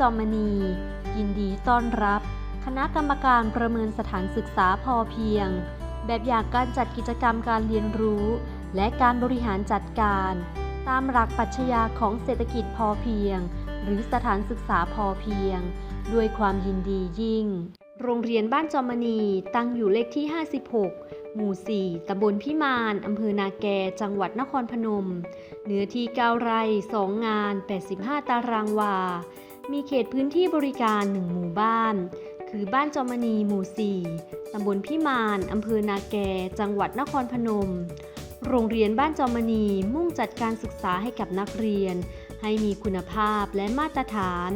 จอมณี ยินดีต้อนรับ คณะกรรมการประเมินสถานศึกษาพอเพียง แบบอย่างการจัดกิจกรรมการเรียนรู้ และการบริหารจัดการ ตามหลักปรัชญาของเศรษฐกิจพอเพียง หรือสถานศึกษาพอเพียง ด้วยความยินดียิ่ง โรงเรียนบ้านจอมมณีตั้งอยู่เลขที่ 56หมู่ 4 ตำบลพิมาน อำเภอนาแก จังหวัดนครพนม เนื้อที่ 9 ไร่ 2 งาน 85 ตารางวา มีเขตพื้นที่บริการ 1 หมู่บ้าน คือบ้านจอมณีหมู่ 4 ตำบลพิมาน อำเภอนาแก จังหวัดนครพนม โรงเรียนบ้านจอมณีมุ่งจัดการศึกษาให้กับนักเรียน ให้มีคุณภาพและมาตรฐาน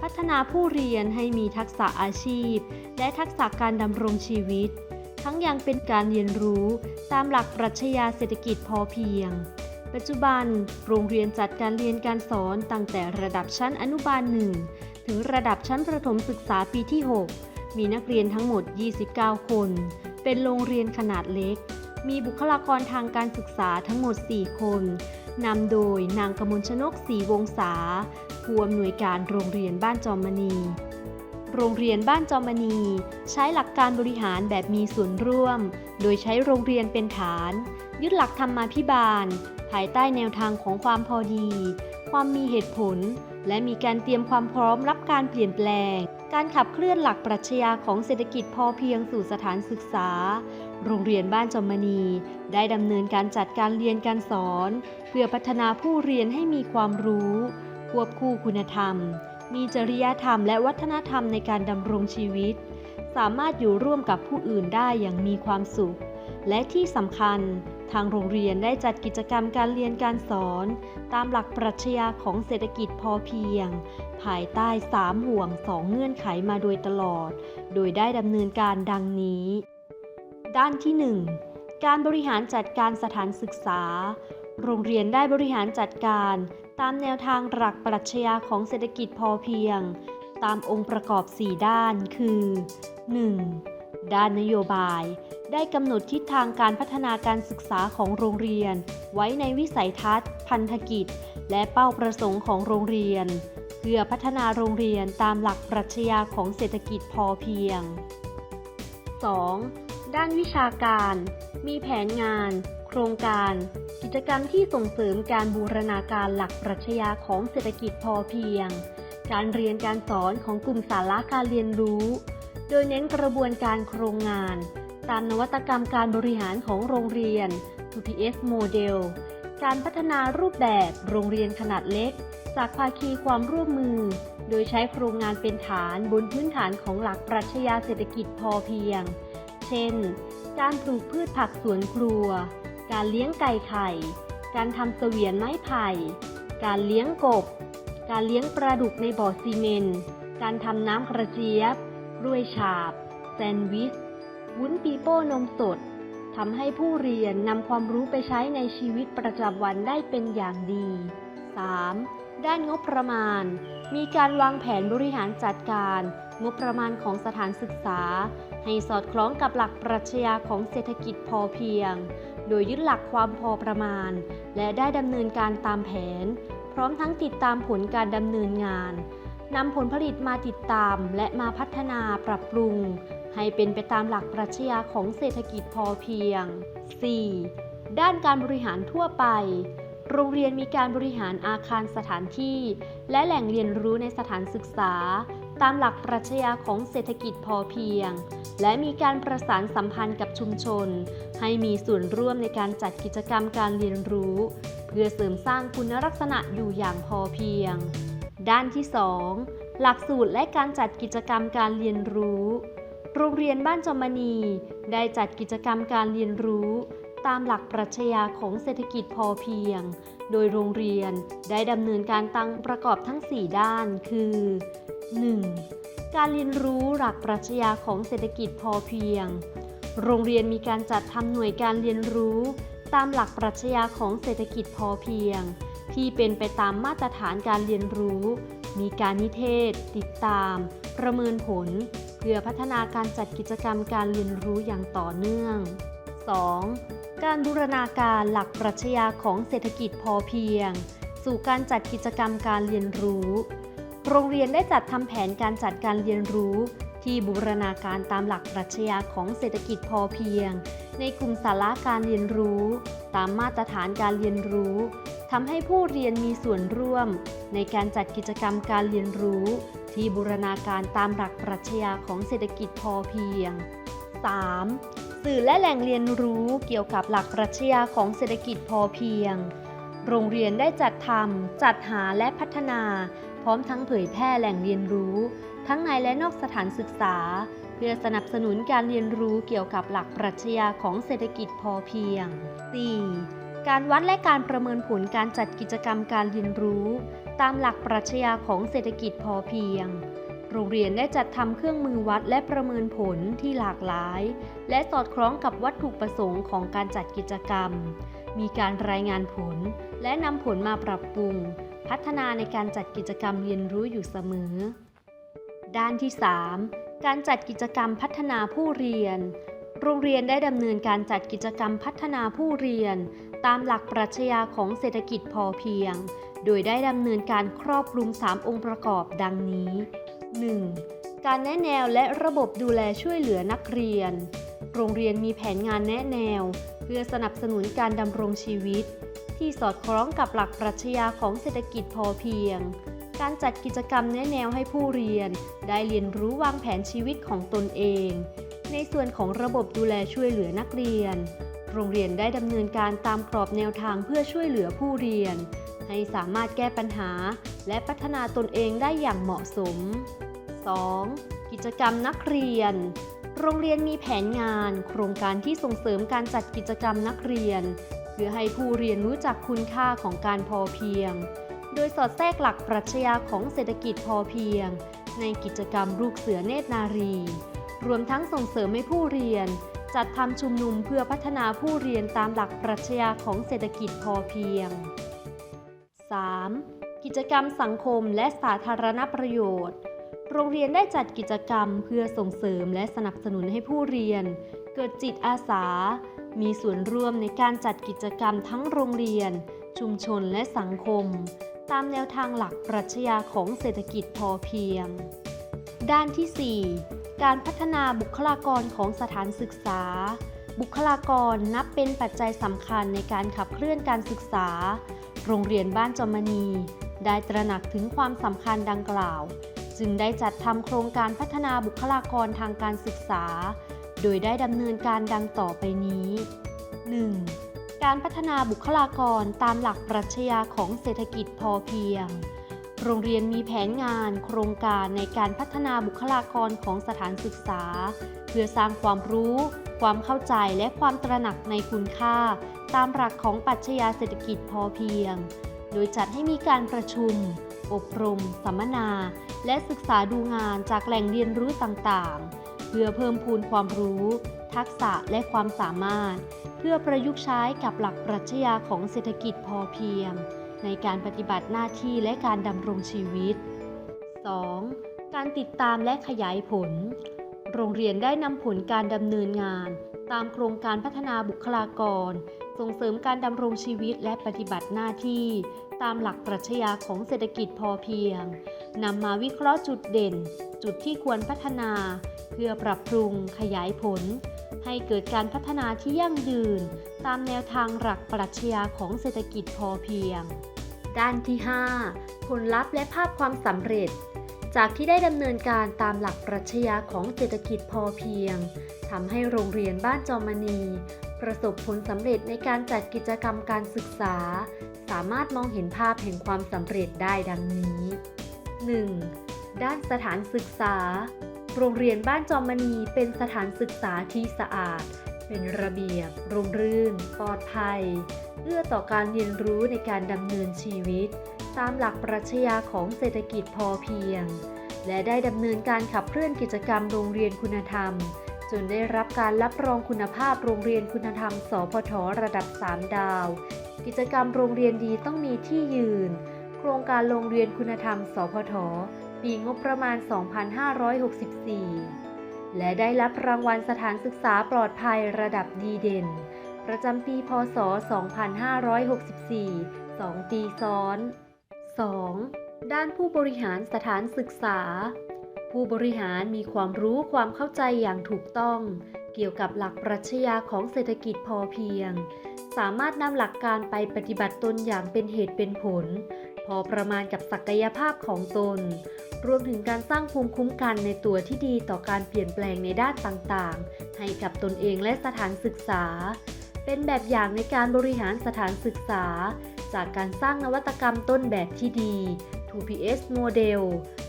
พัฒนาผู้เรียนให้มีทักษะอาชีพ และทักษะการดำรงชีวิต ทั้งยังเป็นการเรียนรู้ตามหลักปรัชญาเศรษฐกิจพอเพียง ปัจจุบัน โรงเรียนจัดการเรียนการสอนตั้งแต่ระดับชั้นอนุบาล1ถึงระดับชั้นประถมศึกษาปีที่ 6 มีนักเรียนทั้งหมด 29 คน เป็นโรงเรียนขนาดเล็ก มีบุคลากรทางการศึกษาทั้งหมด 4 คน นำโดยนางกมลชนกศรีวงศาผู้อำนวยการโรงเรียนบ้านจอมมณี โรงเรียนบ้านจอมมณี ใช้หลักการบริหารแบบมีส่วนร่วม โดยใช้โรงเรียนเป็นฐาน ยึดหลักธรรมาภิบาล ภายใต้แนวทางของความพอดี ความมีเหตุผล และมีการเตรียมความพร้อมรับการเปลี่ยนแปลง การขับเคลื่อนหลักปรัชญาของเศรษฐกิจพอเพียงสู่สถานศึกษา โรงเรียนบ้านจอมณี ได้ดำเนินการจัดการเรียนการสอน เพื่อพัฒนาผู้เรียนให้มีความรู้ ควบคู่คุณธรรม มีจริยธรรมและวัฒนธรรมในการดำรงชีวิต สามารถอยู่ร่วมกับผู้อื่นได้อย่างมีความสุข และที่สำคัญ ทางโรงเรียนได้จัดกิจกรรมการเรียนการสอน ตามหลักปรัชญาของเศรษฐกิจพอเพียง ภายใต้ 3 ห่วง 2 เงื่อนไขมาโดยตลอด โดยได้ดำเนินการดังนี้ ด้านที่ 1 การบริหารจัดการสถานศึกษา โรงเรียนได้บริหารจัดการ ตามแนวทางหลักปรัชญาของเศรษฐกิจพอเพียง ตามองค์ประกอบ 4 ด้านคือ 1. ด้านนโยบาย ได้กำหนดทิศทางการพัฒนาการศึกษาของโรงเรียน ไว้ในวิสัยทัศน์ พันธกิจ และเป้าประสงค์ของโรงเรียน เพื่อพัฒนาโรงเรียนตามหลักปรัชญาของเศรษฐกิจพอเพียง 2. ด้านวิชาการ มีแผนงาน โครงการ กิจกรรมที่ส่งเสริมการบูรณาการหลักปรัชญาของเศรษฐกิจพอเพียง การเรียนการสอนของกลุ่มสาระการเรียนรู้ โดยเน้นกระบวนการโครงงาน ตามนวัตกรรมการบริหารของโรงเรียน 2PS Model การพัฒนารูปแบบโรงเรียนขนาดเล็ก จากภาคีความร่วมมือ โดยใช้โครงงานเป็นฐานบนพื้นฐานของหลักปรัชญาเศรษฐกิจพอเพียง เช่น การปลูกพืชผักสวนครัว การเลี้ยงไก่ไข่ การทำเสวียนไม้ไผ่ การเลี้ยงกบ การเลี้ยงปลาดุกในบ่อซีเมนต์ การทำน้ำกระเจี๊ยบกล้วยฉาบ แซนด์วิช วุ้นปีโป้นมสดทำให้ผู้เรียนนำความรู้ไปใช้ในชีวิตประจำวันได้เป็นอย่างดี 3. ด้านงบประมาณ มีการวางแผนบริหารจัดการ งบประมาณของสถานศึกษา ให้สอดคล้องกับหลักปรัชญาของเศรษฐกิจพอเพียง โดยยึดหลักความพอประมาณ และได้ดำเนินการตามแผน พร้อมทั้งติดตามผลการดำเนินงานนำผลผลิตมาติดตามและมาพัฒนาปรับปรุง ให้เป็นไปตามหลักปรัชญาของเศรษฐกิจพอเพียง 4. ด้านการบริหารทั่วไป โรงเรียนมีการบริหารอาคารสถานที่ และแหล่งเรียนรู้ในสถานศึกษา ตามหลักปรัชญาของเศรษฐกิจพอเพียง และมีการประสานสัมพันธ์กับชุมชน ให้มีส่วนร่วมในการจัดกิจกรรมการเรียนรู้ เพื่อเสริมสร้างคุณลักษณะอยู่อย่างพอเพียง ด้านที่ 2 หลักสูตรและการจัดกิจกรรมการเรียนรู้ โรงเรียนบ้านจอมณี ได้จัดกิจกรรมการเรียนรู้ ตามหลักปรัชญาของเศรษฐกิจพอเพียง โดยโรงเรียนได้ดำเนินการตั้งประกอบทั้ง 4 ด้านคือ 1. การเรียนรู้หลักปรัชญาของเศรษฐกิจพอเพียง โรงเรียนมีการจัดทำหน่วยการเรียนรู้ ตามหลักปรัชญาของเศรษฐกิจพอเพียง ที่เป็นไปตามมาตรฐานการเรียนรู้ มีการนิเทศ ติดตาม ประเมินผล พื่อพัฒนาการจัดกิจกรรมการเรียนรู้อย่างต่อเนื่อง 2. การบูรณาการหลักปรัชญาของเศรษฐกิจพอเพียง สู่การจัดกิจกรรมการเรียนรู้ โรงเรียนได้จัดทำแผนการจัดการเรียนรู้ ที่บูรณาการตามหลักปรัชญาของเศรษฐกิจพอเพียง ในกลุ่มสาระการเรียนรู้ ตามมาตรฐานการเรียนรู้ทำให้ผู้เรียนมีส่วนร่วม ในการจัดกิจกรรมการเรียนรู้ ที่บูรณาการตามหลักปรัชญาของเศรษฐกิจพอเพียง 3. สื่อและแหล่งเรียนรู้เกี่ยวกับหลักปรัชญาของเศรษฐกิจพอเพียง โรงเรียนได้จัดทำจัดหาและพัฒนา พร้อมทั้งเผยแพร่แหล่งเรียนรู้ ทั้งในและนอกสถานศึกษา เพื่อสนับสนุนการเรียนรู้เกี่ยวกับหลักปรัชญาของเศรษฐกิจพอเพียง 4. การวัดและการประเมินผลการจัดกิจกรรมการเรียนรู้ ตามหลักปรัชญาของเศรษฐกิจพอเพียง โรงเรียนได้จัดทำเครื่องมือวัดและประเมินผลที่หลากหลาย และสอดคล้องกับวัตถุประสงค์ของการจัดกิจกรรม มีการรายงานผล และนำผลมาปรับปรุง พัฒนาในการจัดกิจกรรมเรียนรู้อยู่เสมอ ด้านที่ 3 การจัดกิจกรรมพัฒนาผู้เรียน โรงเรียนได้ดำเนินการจัดกิจกรรมพัฒนาผู้เรียน ตามหลักปรัชญาของเศรษฐกิจพอเพียง โดยได้ดำเนินการครอบคลุม 3 องค์ประกอบดังนี้ 1. การแนะแนวและระบบดูแลช่วยเหลือนักเรียน โรงเรียนมีแผนงานแนะแนว เพื่อสนับสนุนการดำรงชีวิต ที่สอดคล้องกับหลักปรัชญาของเศรษฐกิจพอเพียง การจัดกิจกรรมแนะแนวให้ผู้เรียน ได้เรียนรู้วางแผนชีวิตของตนเอง ในส่วนของระบบดูแลช่วยเหลือนักเรียน โรงเรียนได้ดำเนินการตามกรอบแนวทางเพื่อช่วยเหลือผู้เรียน ให้สามารถแก้ปัญหา และพัฒนาตนเองได้อย่างเหมาะสม 2. กิจกรรมนักเรียน โรงเรียนมีแผนงาน โครงการที่ส่งเสริมการจัดกิจกรรมนักเรียน เพื่อให้ผู้เรียนรู้จักคุณค่าของการพอเพียง โดยสอดแทรกหลักปรัชญาของเศรษฐกิจพอเพียง ในกิจกรรมลูกเสือเนตรนารี รวมทั้งส่งเสริมให้ผู้เรียนจัดทำชุมนุมเพื่อพัฒนาผู้เรียนตามหลักปรัชญาของเศรษฐกิจพอเพียง 3. กิจกรรมสังคมและสาธารณประโยชน์ โรงเรียนได้จัดกิจกรรมเพื่อส่งเสริมและสนับสนุนให้ผู้เรียน เกิดจิตอาสา มีส่วนร่วมในการจัดกิจกรรมทั้งโรงเรียน ชุมชนและสังคม ตามแนวทางหลักปรัชญาของเศรษฐกิจพอเพียง ด้านที่ 4 การพัฒนาบุคลากรของสถานศึกษาบุคลากรนับเป็นปัจจัยสำคัญในการขับเคลื่อนการศึกษา โรงเรียนบ้านจอมณี ได้ตระหนักถึงความสำคัญดังกล่าว จึงได้จัดทำโครงการพัฒนาบุคลากรทางการศึกษา โดยได้ดำเนินการดังต่อไปนี้ 1. การพัฒนาบุคลากรตามหลักปรัชญาของเศรษฐกิจพอเพียง โรงเรียนมีแผนงานโครงการในการพัฒนาบุคลากรของสถานศึกษา เพื่อสร้างความรู้ ความเข้าใจและความตระหนักในคุณค่า ตามหลักของปรัชญาเศรษฐกิจพอเพียง โดยจัดให้มีการประชุม อบรม สัมมนา และศึกษาดูงานจากแหล่งเรียนรู้ต่างๆ เพื่อเพิ่มพูนความรู้ ทักษะและความสามารถ เพื่อประยุกต์ใช้กับหลักปรัชญาของเศรษฐกิจพอเพียง ในการปฏิบัติหน้าที่และการดำรงชีวิต 2. การติดตามและขยายผล โรงเรียนได้นำผลการดำเนินงาน ตามโครงการพัฒนาบุคลากร ส่งเสริมการดำรงชีวิตและปฏิบัติหน้าที่ ตามหลักปรัชญาของเศรษฐกิจพอเพียงนำมาวิเคราะห์จุดเด่น จุดที่ควรพัฒนา เพื่อปรับปรุงขยายผล ให้เกิดการพัฒนาที่ยั่งยืน ตามแนวทางหลักปรัชญาของเศรษฐกิจพอเพียง ด้านที่ 5 ผลลัพธ์และภาพความสำเร็จ จากที่ได้ดำเนินการตามหลักปรัชญาของเศรษฐกิจพอเพียงทำให้โรงเรียนบ้านจอมณี ประสบผลสำเร็จในการจัดกิจกรรมการศึกษา สามารถมองเห็นภาพแห่งความสำเร็จได้ดังนี้ 1. ด้านสถานศึกษา โรงเรียนบ้านจอมณีเป็นสถานศึกษาที่สะอาด เป็นระเบียบร่มรื่น ปลอดภัย เอื้อต่อการเรียนรู้ในการดำเนินชีวิต ตามหลักปรัชญาของเศรษฐกิจพอเพียง และได้ดำเนินการขับเคลื่อนกิจกรรมโรงเรียนคุณธรรม จนได้รับการรับรองคุณภาพโรงเรียนคุณธรรม สพทระดับ 3 ดาว กิจกรรมโรงเรียนดีต้องมีที่ยืน โครงการโรงเรียนคุณธรรม สพทปีงบประมาณ 2564 และได้รับรางวัลสถานศึกษาปลอดภัยระดับดีเด่น ประจำปี พศ 2564 2 ปีซ้อน 2. ด้านผู้บริหารสถานศึกษา ผู้บริหารมีความรู้ความเข้าใจอย่างถูกต้อง เกี่ยวกับหลักปรัชญาของเศรษฐกิจพอเพียง สามารถนำหลักการไปปฏิบัติตนอย่างเป็นเหตุเป็นผล พอประมาณกับศักยภาพของตน รวมถึงการสร้างภูมิคุ้มกันในตัวที่ดีต่อการเปลี่ยนแปลงในด้านต่างๆ ให้กับตนเองและสถานศึกษา เป็นแบบอย่างในการบริหารสถานศึกษา จากการสร้างนวัตกรรมต้นแบบที่ดี 2PS โมเดล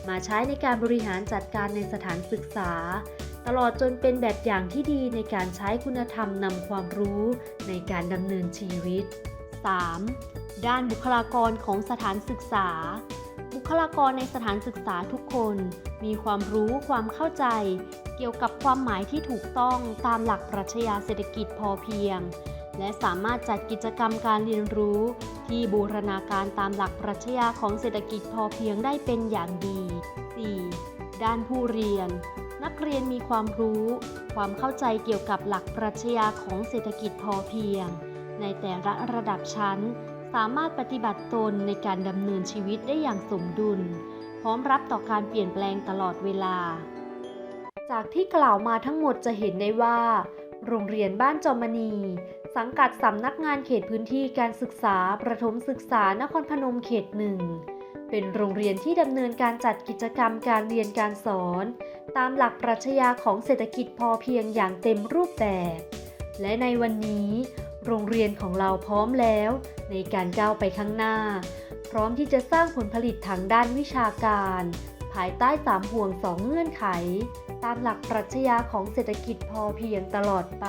มาใช้ในการบริหารจัดการในสถานศึกษา ตลอดจนเป็นแบบอย่างที่ดีในการใช้คุณธรรมนำความรู้ในการดำเนินชีวิต 3. ด้านบุคลากรของสถานศึกษา บุคลากรในสถานศึกษาทุกคน มีความรู้ความเข้าใจ เกี่ยวกับความหมายที่ถูกต้องตามหลักปรัชญาเศรษฐกิจพอเพียง และสามารถจัดกิจกรรมการเรียนรู้ ที่บูรณาการตามหลักปรัชญาของเศรษฐกิจพอเพียงได้เป็นอย่างดี 4. ด้านผู้เรียน นักเรียนมีความรู้ ความเข้าใจเกี่ยวกับหลักปรัชญาของเศรษฐกิจพอเพียง ในแต่ละระดับชั้น สามารถปฏิบัติตนในการดำเนินชีวิตได้อย่างสมดุล พร้อมรับต่อการเปลี่ยนแปลงตลอดเวลา จากที่กล่าวมาทั้งหมดจะเห็นได้ว่า โรงเรียนบ้านจอมณี สังกัดสำนักงานเขตพื้นที่การศึกษาประถมศึกษานครพนมเขตหนึ่งเป็นโรงเรียนที่ดำเนินการจัดกิจกรรมการเรียนการสอน ตามหลักปรัชญาของเศรษฐกิจพอเพียงอย่างเต็มรูปแบบ และในวันนี้ โรงเรียนของเราพร้อมแล้ว ในการก้าวไปข้างหน้า พร้อมที่จะสร้างผลผลิตทางด้านวิชาการ ภายใต้สามห่วงสองเงื่อนไข ตามหลักปรัชญาของเศรษฐกิจพอเพียงตลอดไป